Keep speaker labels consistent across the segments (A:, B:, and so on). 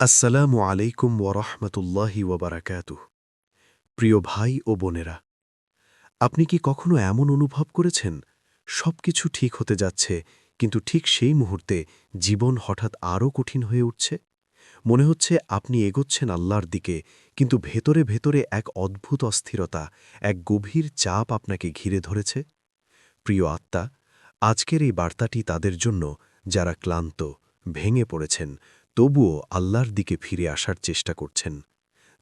A: আসসালামু আলাইকুম ওরহমতুল্লাহি ওবরাকাতুহ প্রিয় ভাই ও বোনেরা, আপনি কি কখনো এমন অনুভব করেছেন? সবকিছু ঠিক হতে যাচ্ছে, কিন্তু ঠিক সেই মুহূর্তে জীবন হঠাৎ আরও কঠিন হয়ে উঠছে? মনে হচ্ছে আপনি এগোচ্ছেন আল্লাহর দিকে, কিন্তু ভেতরে ভেতরে এক অদ্ভুত অস্থিরতা, এক গভীর চাপ আপনাকে ঘিরে ধরেছে। প্রিয় আত্মা, আজকের এই বার্তাটি তাদের জন্য যারা ক্লান্ত, ভেঙে পড়েছেন তবুও আল্লাহর দিকে ফিরে আসার চেষ্টা করছেন।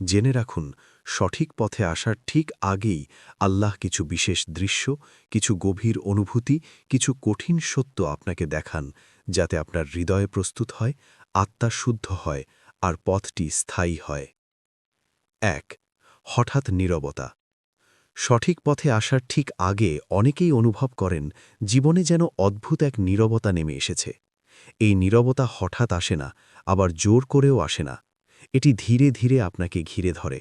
A: জেনে রাখুন, সঠিক পথে আসার ঠিক আগেই আল্লাহ কিছু বিশেষ দৃশ্য, কিছু গভীর অনুভূতি, কিছু কঠিন সত্য আপনাকে দেখান, যাতে আপনার হৃদয়ে প্রস্তুত হয়, আত্মা শুদ্ধ হয়, আর পথটি স্থায়ী হয়। এক, হঠাৎ নীরবতা। সঠিক পথে আসার ঠিক আগে অনেকেই অনুভব করেন, জীবনে যেন অদ্ভুত এক নীরবতা নেমে এসেছে। এই নীরবতা হঠাৎ আসে না, আবার জোর করেও আসে না। এটি ধীরে ধীরে আপনাকে ঘিরে ধরে।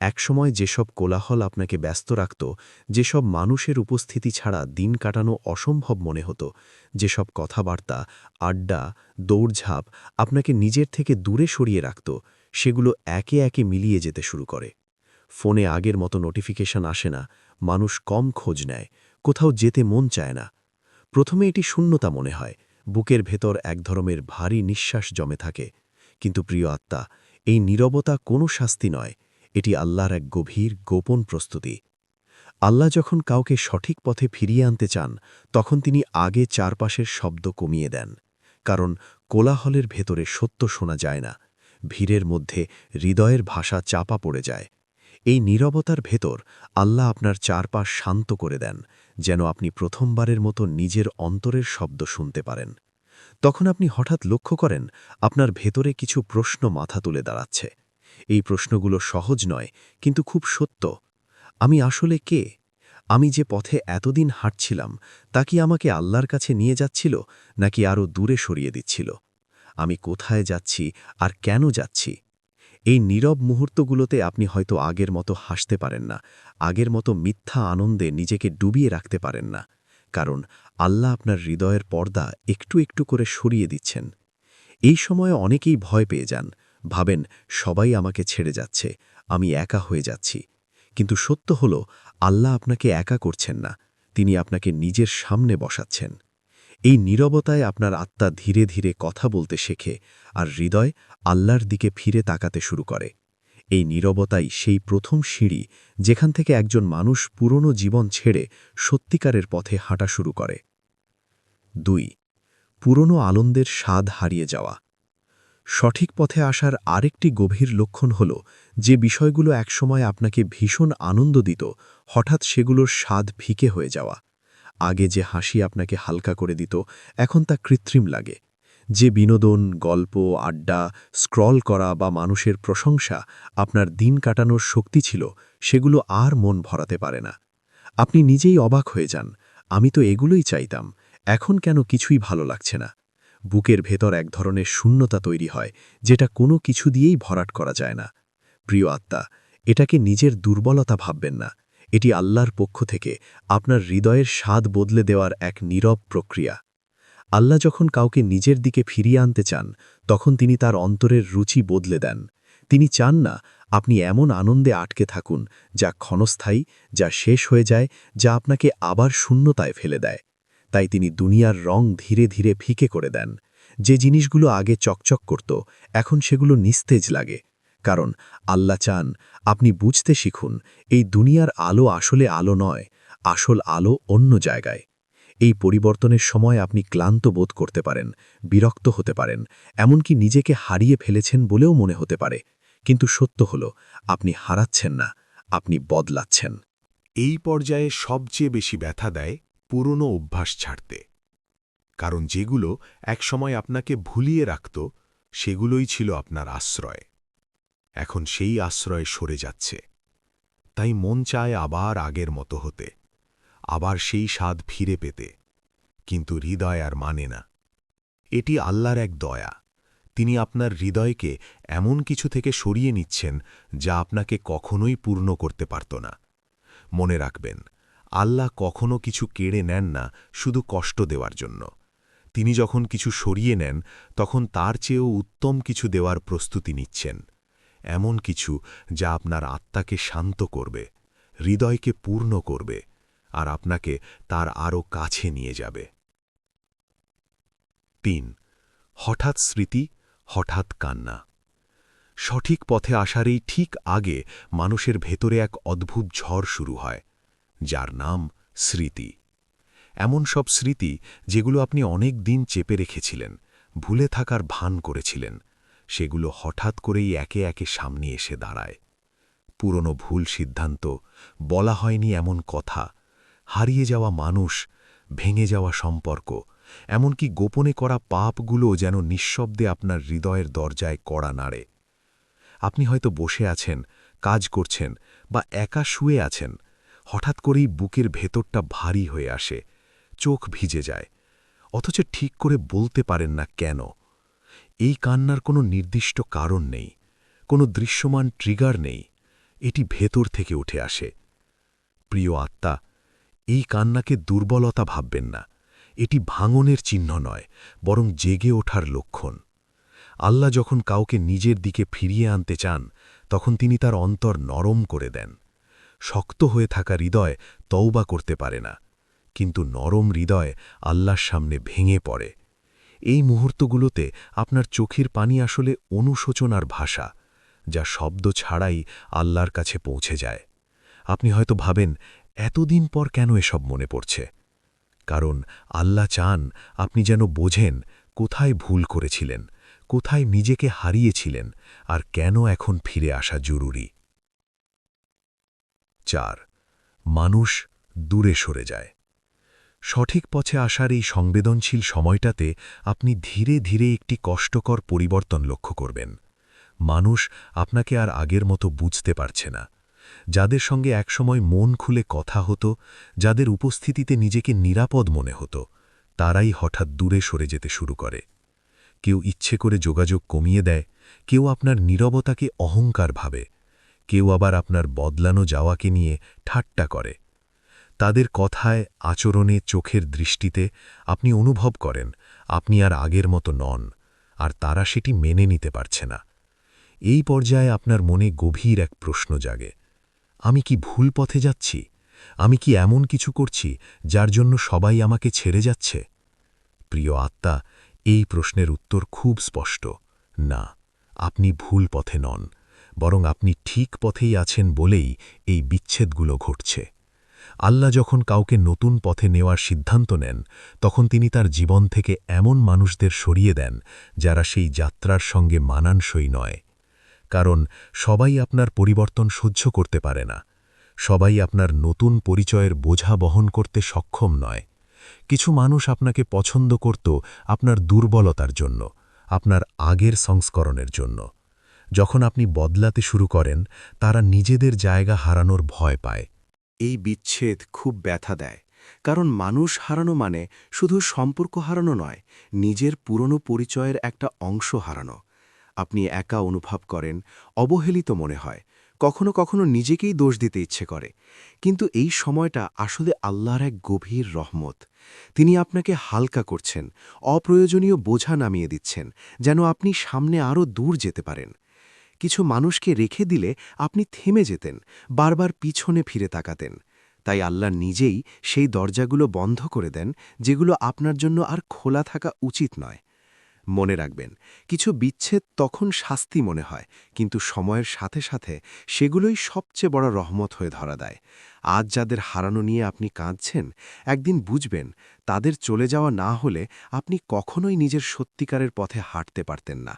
A: একসময় যেসব কোলাহল আপনাকে ব্যস্ত রাখত, যেসব মানুষের উপস্থিতি ছাড়া দিন কাটানো অসম্ভব মনে হতো, যেসব কথাবার্তা, আড্ডা, দৌড়ঝাঁপ আপনাকে নিজের থেকে দূরে সরিয়ে রাখত, সেগুলো একে একে মিলিয়ে যেতে শুরু করে। ফোনে আগের মতো নোটিফিকেশন আসে না, মানুষ কম খোঁজ নেয়, কোথাও যেতে মন চায় না। প্রথমে এটি শূন্যতা মনে হয় বুকের ভেতর এক ধরনের ভারী নিঃশ্বাস জমে থাকে। কিন্তু প্রিয় আত্মা, এই নীরবতা কোনো শাস্তি নয়। এটি আল্লাহর এক গভীর, গোপন প্রস্তুতি। আল্লাহ যখন কাউকে সঠিক পথে ফিরিয়ে আনতে চান, তখন তিনি আগে চারপাশের শব্দ কমিয়ে দেন। কারণ কোলাহলের ভেতরে সত্য শোনা যায় না। ভিড়ের মধ্যে হৃদয়ের ভাষা চাপা পড়ে যায়। এই নীরবতার ভেতর আল্লাহ আপনার চারপাশ শান্ত করে দেন। যেন আপনি প্রথমবারের মতো নিজের অন্তরের শব্দ শুনতে পারেন। তখন আপনি হঠাৎ লক্ষ্য করেন, আপনার ভেতরে কিছু প্রশ্ন মাথা তুলে দাঁড়াচ্ছে। এই প্রশ্নগুলো সহজ নয়, কিন্তু খুব সত্য। আমি আসলে কে? আমি যে পথে এতদিন হাঁটছিলাম, তা কি আমাকে আল্লাহর কাছে নিয়ে যাচ্ছিল, নাকি আরও দূরে সরিয়ে দিচ্ছিল? আমি কোথায় যাচ্ছি আর কেন যাচ্ছি? এই নীরব মুহূর্তগুলোতে আপনি হয়তো আগের মতো হাসতে পারেন না, আগের মতো মিথ্যা আনন্দে নিজেকে ডুবিয়ে রাখতে পারেন না, কারণ আল্লাহ আপনার হৃদয়ের পর্দা একটু একটু করে সরিয়ে দিচ্ছেন। এই সময়ে অনেকেই ভয় পেয়ে যান, ভাবেন, সবাই আমাকে ছেড়ে যাচ্ছে, আমি একা হয়ে যাচ্ছি। কিন্তু সত্য হল, আল্লাহ আপনাকে একা করছেন না, তিনি আপনাকে নিজের সামনে বসাচ্ছেন। এই নীরবতায় আপনার আত্মা ধীরে ধীরে কথা বলতে শেখে আর হৃদয় আল্লাহর দিকে ফিরে তাকাতে শুরু করে। এই নীরবতাই সেই প্রথম সিঁড়ি যেখান থেকে একজন মানুষ পুরনো জীবন ছেড়ে সত্যিকারের পথে হাঁটা শুরু করে। দুই, পুরনো আনন্দের স্বাদ হারিয়ে যাওয়া। সঠিক পথে আসার আরেকটি গভীর লক্ষণ হল যে বিষয়গুলো একসময় আপনাকে ভীষণ আনন্দ দিত, হঠাৎ সেগুলোর স্বাদ ফিকে হয়ে যাওয়া। আগে যে হাসি আপনাকে হালকা করে দিত, এখন তা কৃত্রিম লাগে। যে বিনোদন, গল্প, আড্ডা, স্ক্রল করা বা মানুষের প্রশংসা আপনার দিন কাটানোর শক্তি ছিল, সেগুলো আর মন ভরাতে পারে না। আপনি নিজেই অবাক হয়ে যান, আমি তো এগুলোই চাইতাম, এখন কেন কিছুই ভালো লাগছে না? বুকের ভেতর এক ধরনের শূন্যতা তৈরি হয়, যেটা কোনো কিছু দিয়েই ভরাট করা যায় না। প্রিয় আত্মা, এটাকে নিজের দুর্বলতা ভাববেন না। এটি আল্লাহর পক্ষ থেকে আপনার হৃদয়ের স্বাদ বদলে দেওয়ার এক নীরব প্রক্রিয়া। আল্লাহ যখন কাউকে নিজের দিকে ফিরিয়ে আনতে চান, তখন তিনি তার অন্তরের রুচি বদলে দেন। তিনি চান না আপনি এমন আনন্দে আটকে থাকুন, যা ক্ষণস্থায়ী, যা শেষ হয়ে যায়, যা আপনাকে আবার শূন্যতায় ফেলে দেয়। তাই তিনি দুনিয়ার রং ধীরে ধীরে ফিকে করে দেন। যে জিনিসগুলো আগে চকচক করত, এখন সেগুলো নিস্তেজ লাগে। কারণ আল্লাহ চান আপনি বুঝতে শিখুন, এই দুনিয়ার আলো আসলে আলো নয়, আসল আলো অন্য জায়গায়। এই পরিবর্তনের সময় আপনি ক্লান্ত বোধ করতে পারেন, বিরক্ত হতে পারেন, এমনকি নিজেকে হারিয়ে ফেলেছেন বলেও মনে হতে পারে। কিন্তু সত্য হল, আপনি হারাচ্ছেন না, আপনি বদলাচ্ছেন।
B: এই পর্যায়ে সবচেয়ে বেশি ব্যথা দেয় পুরনো অভ্যাস ছাড়তে। কারণ যেগুলো একসময় আপনাকে ভুলিয়ে রাখত, সেগুলোই ছিল আপনার আশ্রয়। এখন সেই আশ্রয় সরে যাচ্ছে। তাই মন চায় আবার আগের মতো হতে, আবার সেই স্বাদ ফিরে পেতে, কিন্তু হৃদয় আর মানে না। এটি আল্লাহর এক দয়া। তিনি আপনার হৃদয়কে এমন কিছু থেকে সরিয়ে নিচ্ছেন যা আপনাকে কখনোই পূর্ণ করতে পারত না। মনে রাখবেন, আল্লাহ কখনো কিছু কেড়ে নেন না শুধু কষ্ট দেওয়ার জন্য। তিনি যখন কিছু সরিয়ে নেন, তখন তার চেয়েও উত্তম কিছু দেওয়ার প্রস্তুতি নিচ্ছেন। এমন কিছু যা আপনার আত্মাকে শান্ত করবে, হৃদয়কে পূর্ণ করবে, আর আপনাকে তার আরও কাছে নিয়ে যাবে। তিন, হঠাৎ স্মৃতি, হঠাৎ কান্না। সঠিক পথে আসার এই ঠিক আগে মানুষের ভেতরে এক অদ্ভুত ঝড় শুরু হয়, যার নাম স্মৃতি। এমন সব স্মৃতি যেগুলো আপনি অনেক দিন চেপে রেখেছিলেন, ভুলে থাকার ভান করেছিলেন সেগুলো হঠাৎ করেই একে একে সামনে এসে দাঁড়ায়। পুরনো ভুল সিদ্ধান্ত, বলা হয়নি এমন কথা, হারিয়ে যাওয়া মানুষ, ভেঙে যাওয়া সম্পর্ক, এমনকি গোপনে করা পাপগুলো যেন নিঃশব্দে আপনার হৃদয়ের দরজায় কড়া নাড়ে। আপনি হয়তো বসে আছেন, কাজ করছেন বা একা শুয়ে আছেন, হঠাৎ করেই বুকের ভেতরটা ভারী হয়ে আসে, চোখ ভিজে যায়, অথচ ঠিক করে বলতে পারেন না কেন। এই কান্নার কোনো নির্দিষ্ট কারণ নেই, কোনো দৃশ্যমান ট্রিগার নেই, এটি ভেতর থেকে উঠে আসে। প্রিয় আত্মা, এই কান্নাকে দুর্বলতা ভাববেন না, এটি ভাঙনের চিহ্ন নয়, বরং জেগে ওঠার লক্ষণ। আল্লাহ যখন কাউকে নিজের দিকে ফিরিয়ে আনতে চান, তখন তিনি তার অন্তর নরম করে দেন। শক্ত হয়ে থাকা হৃদয় তওবা করতে পারে না, কিন্তু নরম হৃদয় আল্লাহর সামনে ভেঙে পড়ে। এই মুহূর্তগুলোতে আপনার চোখের পানি আসলে অনুশোচনার ভাষা, যা শব্দ ছাড়াই আল্লাহর কাছে পৌঁছে যায়। আপনি হয়তো ভাবেন, এতদিন পর কেন এসব মনে পড়ছে? কারণ আল্লাহ চান আপনি যেন বোঝেন কোথায় ভুল করেছিলেন, কোথায় নিজেকে হারিয়েছিলেন, আর কেন এখন ফিরে আসা জরুরি। চার, মানুষ দূরে সরে যায়। সঠিক পথে আসার এই সংবেদনশীল সময়টাতে আপনি ধীরে ধীরে একটি কষ্টকর পরিবর্তন লক্ষ্য করবেন। মানুষ আপনাকে আর আগের মতো বুঝতে পারছে না। যাদের সঙ্গে একসময় মন খুলে কথা হতো, যাদের উপস্থিতিতে নিজেকে নিরাপদ মনে হতো, তারাই হঠাৎ দূরে সরে যেতে শুরু করে। কেউ ইচ্ছে করে যোগাযোগ কমিয়ে দেয়, কেউ আপনার নীরবতাকে অহংকার ভাবে, কেউ আবার আপনার বদলানো যাওয়াকে নিয়ে ঠাট্টা করে। তাদের কথায়, আচরণে, চোখের দৃষ্টিতে আপনি অনুভব করেন, আপনি আর আগের মতো নন, আর তারা সেটি মেনে নিতে পারছে না। এই পর্যায়ে আপনার মনে গভীর এক প্রশ্ন জাগে। আমি কি ভুল পথে যাচ্ছি? আমি কি এমন কিছু করছি যার জন্য সবাই আমাকে ছেড়ে যাচ্ছে? প্রিয় আত্মা, এই প্রশ্নের উত্তর খুব স্পষ্ট। না, আপনি ভুল পথে নন, বরং আপনি ঠিক পথেই আছেন বলেই এই বিচ্ছেদগুলো ঘটছে। আল্লাহ যখন কাউকে নতুন পথে নেওয়ার সিদ্ধান্ত নেন, তখন তিনি তার জীবন থেকে এমন মানুষদের সরিয়ে দেন, যারা সেই যাত্রার সঙ্গে মানানসই নয়। কারণ সবাই আপনার পরিবর্তন সহ্য করতে পারে না। সবাই আপনার নতুন পরিচয়ের বোঝা বহন করতে সক্ষম নয়। কিছু মানুষ আপনাকে পছন্দ করত আপনার দুর্বলতার জন্য, আপনার আগের সংস্করণের জন্য। যখন আপনি বদলাতে শুরু করেন, তারা নিজেদের জায়গা হারানোর ভয় পায়।
A: এই বিচ্ছেদ খুব ব্যথা দেয়। কারণ মানুষ হারানো মানে শুধু সম্পর্ক হারানো নয়, নিজের পুরনো পরিচয়ের একটা অংশ হারানো। আপনি একা অনুভব করেন, অবহেলিত মনে হয়, কখনো কখনো নিজেকেই দোষ দিতে ইচ্ছে করে। কিন্তু এই সময়টা আসলে আল্লাহর এক গভীর রহমত। তিনি আপনাকে হালকা করছেন, অপ্রয়োজনীয় বোঝা নামিয়ে দিচ্ছেন, যেন আপনি সামনে আরও দূর যেতে পারেন। কিছু মানুষকে রেখে দিলে আপনি থেমে যেতেন, বারবার পিছনে ফিরে তাকাতেন। তাই আল্লাহ নিজেই সেই দরজাগুলো বন্ধ করে দেন, যেগুলো আপনার জন্য আর খোলা থাকা উচিত নয়। মনে রাখবেন। কিছু বিচ্ছেদ তখন শাস্তি মনে হয়, কিন্তু সময়ের সাথে সাথে সেগুলোই সবচেয়ে বড় রহমত হয়ে ধরা দেয়। আজ যাদের হারানো নিয়ে আপনি কাঁদছেন, একদিন বুঝবেন, তাদের চলে যাওয়া না হলে আপনি কখনোই নিজের সত্যিকারের পথে হাঁটতে পারতেন না।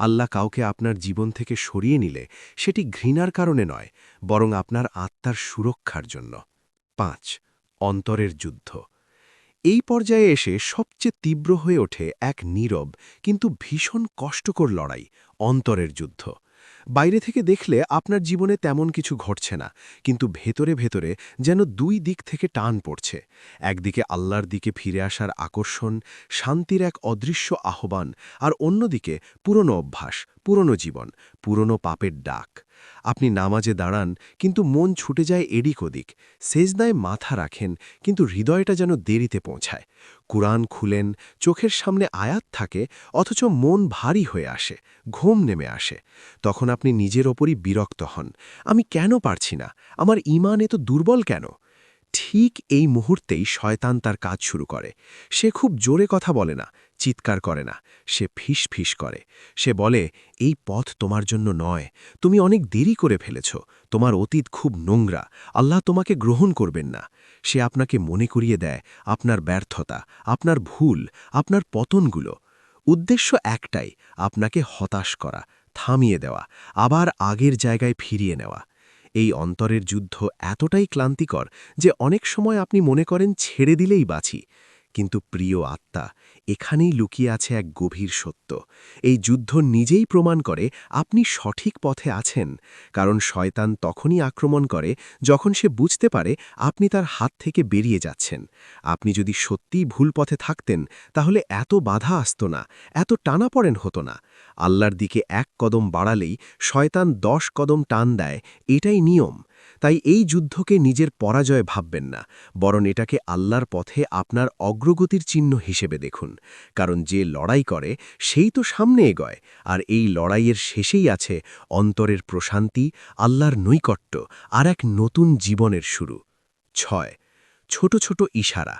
A: আল্লাহ কাউকে আপনার জীবন থেকে সরিয়ে নিলে সেটি ঘৃণার কারণে নয়, বরং আপনার আত্মার সুরক্ষার জন্য। পাঁচ, অন্তরের যুদ্ধ। এই পর্যায়ে এসে সবচেয়ে তীব্র হয়ে ওঠে এক নীরব, কিন্তু ভীষণ কষ্টকর লড়াই, অন্তরের যুদ্ধ। বাইরে থেকে দেখলে আপনার জীবনে তেমন কিছু ঘটছে না, কিন্তু ভেতরে ভেতরে যেন দুই দিক থেকে টান পড়ছে। একদিকে আল্লাহর দিকে ফিরে আসার আকর্ষণ, শান্তির এক অদৃশ্য আহ্বান, আর অন্যদিকে পুরনো অভ্যাস, পুরনো জীবন, পুরনো পাপের ডাক। আপনি নামাজে দাঁড়ান, কিন্তু মন ছুটে যায় এদিক ওদিক। সেজদায় মাথা রাখেন, কিন্তু হৃদয়টা যেন দেরিতে পৌঁছায়। কুরআন খুলেন, চোখের সামনে আয়াত থাকে, অথচ মন ভারী হয়ে আসে, ঘুম নেমে আসে। তখন আপনি নিজের ওপরই বিরক্ত হন। আমি কেন পারছি না? আমার ইমান এত দুর্বল কেন? ঠিক এই মুহূর্তেই শয়তান তার কাজ শুরু করে। সে খুব জোরে কথা বলে না চিৎকার করে না, সে ফিস ফিস করে। সে বলে, এই পথ তোমার জন্য নয়, তুমি অনেক দেরি করে ফেলেছ, তোমার অতীত খুব নোংরা, আল্লাহ তোমাকে গ্রহণ করবেন না। সে আপনাকে মনে করিয়ে দেয়, আপনার ব্যর্থতা, আপনার ভুল, আপনার পতনগুলো। উদ্দেশ্য একটাই, আপনাকে হতাশ করা, থামিয়ে দেওয়া, আবার আগের জায়গায় ফিরিয়ে নেওয়া। এই অন্তরের যুদ্ধ এতটাই ক্লান্তিকর যে অনেক সময় আপনি মনে করেন ছেড়ে দিলেই বাঁচি। কিন্তু প্রিয় আত্মা, এখানেই লুকিয়ে আছে এক গভীর সত্য। এই যুদ্ধ নিজেই প্রমাণ করে আপনি সঠিক পথে আছেন, কারণ শয়তান তখনই আক্রমণ করে যখন সে বুঝতে পারে আপনি তার হাত থেকে বেরিয়ে যাচ্ছেন। আপনি যদি সত্যিই ভুল পথে থাকতেন, তাহলে এত বাধা আসত না, এত টানাপড়েন হতো না। আল্লাহর দিকে এক কদম বাড়ালেই শয়তান দশ কদম টান দেয়, এটাই নিয়ম। তাই এই যুদ্ধকে নিজের পরাজয় ভাববেন না, বরং এটাকে আল্লাহর পথে আপনার অগ্রগতির চিহ্ন হিসেবে দেখুন, কারণ যে লড়াই করে, সেই তো সামনে এগোয়, আর এই লড়াইয়ের শেষেই আছে অন্তরের প্রশান্তি, আল্লাহর নৈকট্য, আর এক নতুন জীবনের শুরু। ছয়, ছোট ছোট ইশারা।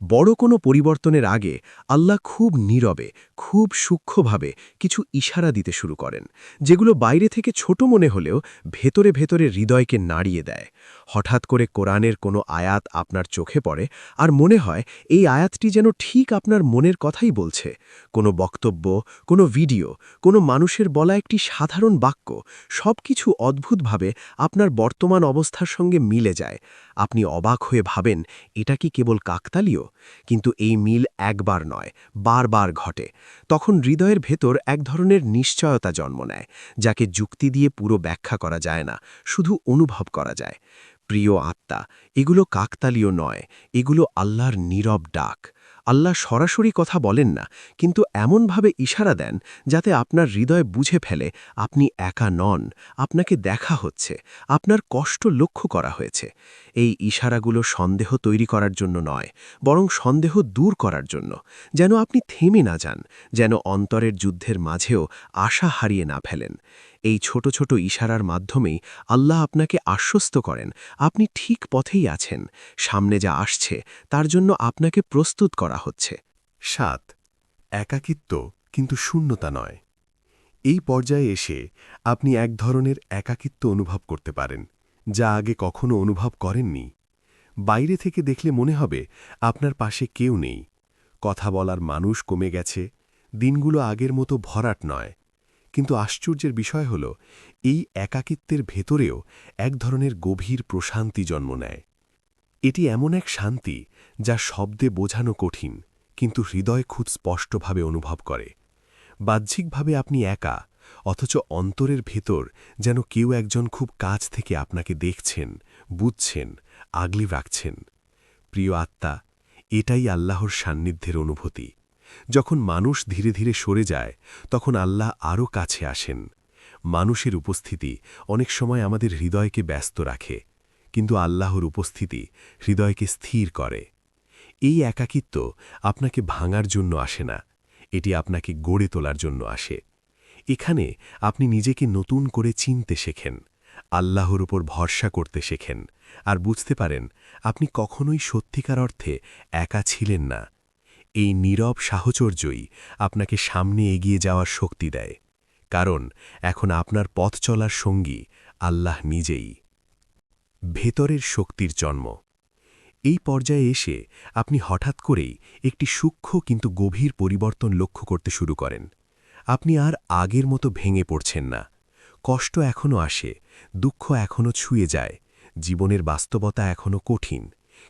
A: বড় কোনো পরিবর্তনের আগে আল্লাহ খুব নীরবে খুব সূক্ষ্মভাবে কিছু ইশারা দিতে শুরু করেন, যেগুলো বাইরে থেকে ছোট মনে হলেও ভেতরে ভেতরে হৃদয়কে নাড়িয়ে দেয়। হঠাৎ করে কোরআনের কোনো আয়াত আপনার চোখে পড়ে আর মনে হয় এই আয়াতটি যেন ঠিক আপনার মনের কথাই বলছে। কোনো বক্তব্য, কোনো ভিডিও, কোনো মানুষের বলা একটি সাধারণ বাক্য সব কিছু অদ্ভুতভাবে আপনার বর্তমান অবস্থার সঙ্গে মিলে যায়। আপনি অবাক হয়ে ভাবেন, এটা কি কেবল কাকতালীয়? কিন্তু এই মিল একবার নয়, বারবার ঘটে। তখন হৃদয়ের ভেতর এক ধরনের নিশ্চয়তা জন্ম নেয়, যাকে যুক্তি দিয়ে পুরো ব্যাখ্যা করা যায় না, শুধু অনুভব করা যায়। প্রিয় আত্মা, এগুলো কাকতালীয় নয়, এগুলো আল্লাহর নীরব ডাক। আল্লাহ সরাসরি কথা বলেন না, কিন্তু এমনভাবে ইশারা দেন যাতে আপনার হৃদয় বুঝে ফেলে আপনি একা নন, আপনাকে দেখা হচ্ছে, আপনার কষ্ট লক্ষ্য করা হয়েছে। এই ইশারাগুলো সন্দেহ তৈরি করার জন্য নয়, বরং সন্দেহ দূর করার জন্য, যেন আপনি থেমে না যান, যেন অন্তরের যুদ্ধের মাঝেও আশা হারিয়ে না ফেলেন। এই ছোট ছোট ইশারার মাধ্যমেই আল্লাহ আপনাকে আশ্বস্ত করেন, আপনি ঠিক পথেই আছেন, সামনে যা আসছে তার জন্য আপনাকে প্রস্তুত করা হচ্ছে।
B: সাত, একাকিত্ব কিন্তু শূন্যতা নয়। এই পর্যায়ে এসে আপনি এক ধরনের একাকিত্ব অনুভব করতে পারেন, যা আগে কখনো অনুভব করেননি। বাইরে থেকে দেখলে মনে হবে আপনার পাশে কেউ নেই। কথা বলার মানুষ কমে গেছে, দিনগুলো আগের মতো ভরাট নয়। কিন্তু আশ্চর্যের বিষয় হল, এই একাকিত্বের ভেতরেও এক ধরনের গভীর প্রশান্তি জন্ম নেয়। এটি এমন এক শান্তি যা শব্দে বোঝানো কঠিন, কিন্তু হৃদয় খুব স্পষ্টভাবে অনুভব করে। বাহ্যিকভাবে আপনি একা, অথচ অন্তরের ভেতর যেন কেউ একজন খুব কাছ থেকে আপনাকে দেখছেন, বুঝছেন, আগলি রাখছেন। প্রিয় আত্মা, এটাই আল্লাহর সান্নিধ্যের অনুভূতি। যখন মানুষ ধীরে ধীরে সরে যায়, তখন আল্লাহ আরও কাছে আসেন। মানুষের উপস্থিতি অনেক সময় আমাদের হৃদয়কে ব্যস্ত রাখে, কিন্তু আল্লাহর উপস্থিতি হৃদয়কে স্থির করে। এই একাকিত্ব আপনাকে ভাঙার জন্য আসে না, এটি আপনাকে গড়ে তোলার জন্য আসে। এখানে আপনি নিজেকে নতুন করে চিনতে শেখেন, আল্লাহর উপর ভরসা করতে শেখেন, আর বুঝতে পারেন, আপনি কখনোই সত্যিকার অর্থে একা ছিলেন না। এই নীরব সাহচর্যই আপনাকে সামনে এগিয়ে যাওয়ার শক্তি দেয়। কারণ এখন আপনার পথ চলার সঙ্গী আল্লাহ নিজেই। ভেতরের শক্তির জন্ম। এই পর্যায়ে এসে আপনি হঠাৎ করেই একটি সূক্ষ্ম কিন্তু গভীর পরিবর্তন লক্ষ্য করতে শুরু করেন। আপনি আর আগের মতো ভেঙে পড়ছেন না। কষ্ট এখনও আসে, দুঃখ এখনও ছুঁয়ে যায়, জীবনের বাস্তবতা এখনও কঠিন।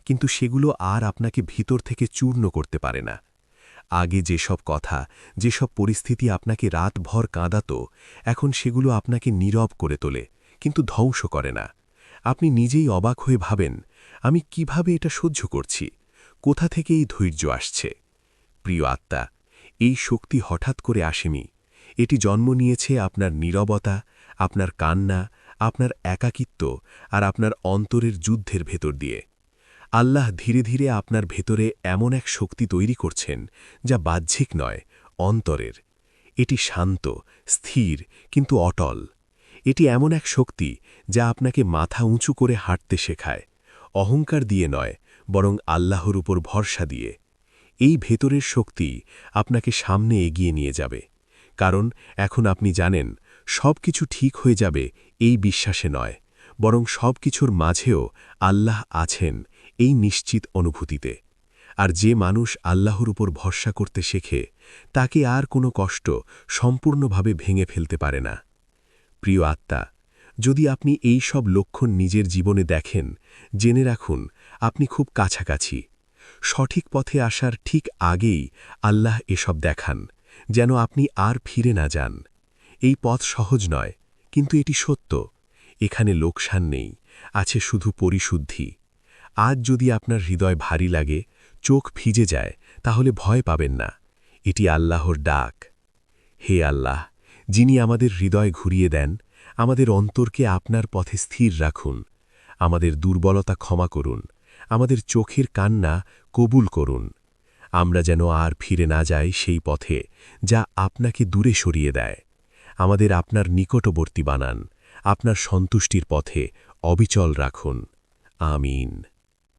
B: কিন্তু সেগুলো আর আপনাকে ভিতর থেকে চূর্ণ করতে পারে না। আগে যেসব কথা, যেসব পরিস্থিতি আপনাকে রাতভর কাঁদাত, এখন সেগুলো আপনাকে নীরব করে তোলে, কিন্তু ধ্বংস করে না। আপনি নিজেই অবাক হয়ে ভাবেন, আমি কীভাবে এটা সহ্য করছি? কোথা থেকে এই ধৈর্য আসছে? প্রিয় আত্মা, এই শক্তি হঠাৎ করে আসেনি। এটি জন্ম নিয়েছে আপনার নীরবতা, আপনার কান্না, আপনার একাকিত্ব আর আপনার অন্তরের যুদ্ধের ভেতর দিয়ে। আল্লাহ ধীরে ধীরে আপনার ভেতরে এমন এক শক্তি তৈরি করছেন, যা বাহ্যিক নয়, অন্তরের। এটি শান্ত, স্থির, কিন্তু অটল। এটি এমন এক শক্তি, যা আপনাকে মাথা উঁচু করে হাঁটতে শেখায়। অহংকার দিয়ে নয়, বরং আল্লাহর উপর ভরসা দিয়ে। এই ভেতরের শক্তি আপনাকে সামনে এগিয়ে নিয়ে যাবে। কারণ এখন আপনি জানেন সব কিছু ঠিক হয়ে যাবে এই বিশ্বাসে নয়, বরং সব কিছুর মাঝেও আল্লাহ আছেন এই নিশ্চিত অনুভূতিতে। আর যে মানুষ আল্লাহর উপর ভরসা করতে শেখে, তাকে আর কোনো কষ্ট সম্পূর্ণভাবে ভেঙে ফেলতে পারে না। প্রিয় আত্মা, যদি আপনি এই সব লক্ষণ নিজের জীবনে দেখেন, জেনে রাখুন, আপনি খুব কাছাকাছি। সঠিক পথে আসার ঠিক আগেই আল্লাহ এসব দেখান, যেন আপনি আর ফিরে না যান। এই পথ সহজ নয়, কিন্তু এটি সত্য। এখানে লোকসান নেই, আছে শুধু পরিশুদ্ধি। আজ যদি আপনার হৃদয় ভারী লাগে, চোখ ভিজে যায়, তাহলে ভয় পাবেন না। এটি আল্লাহর ডাক। হে আল্লাহ, যিনি আমাদের হৃদয় ঘুরিয়ে দেন, আমাদের অন্তরকে আপনার পথে স্থির রাখুন। আমাদের দুর্বলতা ক্ষমা করুন। আমাদের চোখের কান্না কবুল করুন। আমরা যেন আর ফিরে না যাই সেই পথে, যা আপনাকে দূরে সরিয়ে দেয়। আমাদের আপনার নিকটবর্তী বানান। আপনার সন্তুষ্টির পথে অবিচল রাখুন। আমিন।